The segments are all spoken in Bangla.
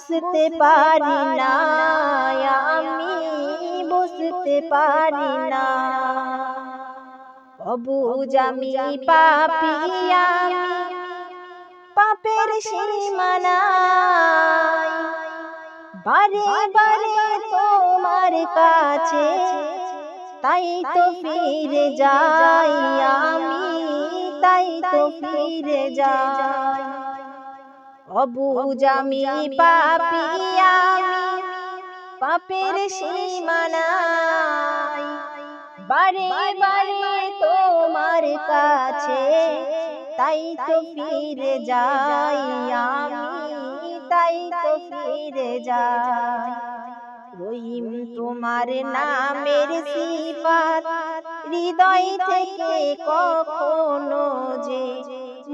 বুঝতে পারি না আমি বুঝতে পারি না অবুজ আমি পাপি পাপের সীমানায় বারে বারে তোমার কাছে, তাই তো ফিরে যাই আমি, তাই তো ফিরে যাই। অবুজ আমি পাপি পাপের সীমানায় বারে বারে তোমার কাছে, তাই তো ফিরে যাই আমি, তাই তো ফিরে যাই। রহিম তোমার নামের সিফাত, হৃদয় থেকে কখনো যে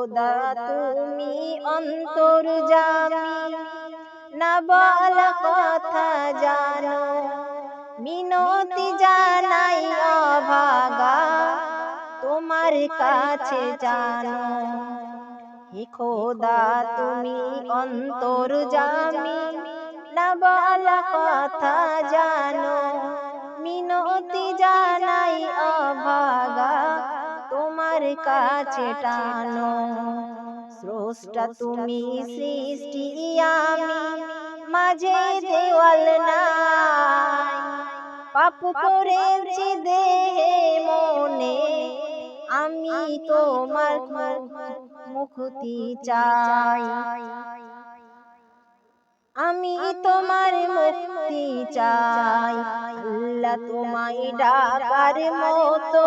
খোদা তুমি অন্তর জামি না বলা কথা জানো। মিনতি জানাই অভাগা তোমার কাছে জানো। হে খোদা তুমি অন্তর জামি না বলা কথা জানো। মিনতি জানাই কাছে টানো। স্রষ্টা তুমি সৃষ্টি আমি মাঝে দেওয়াল নাই। পাপ করেছি দেহে মনে। আমি তোমার মুক্তি চাই। আমি তোমার মুক্তি চাই। আল্লাহ তোমায় ডাকার মতো।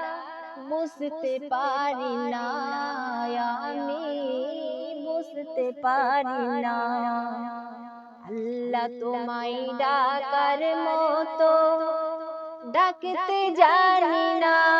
বুঝতে পারি না আমি বুঝতে পারি না। আল্লাহ তোমায় ডাকার মতো ডাকতে জানি না।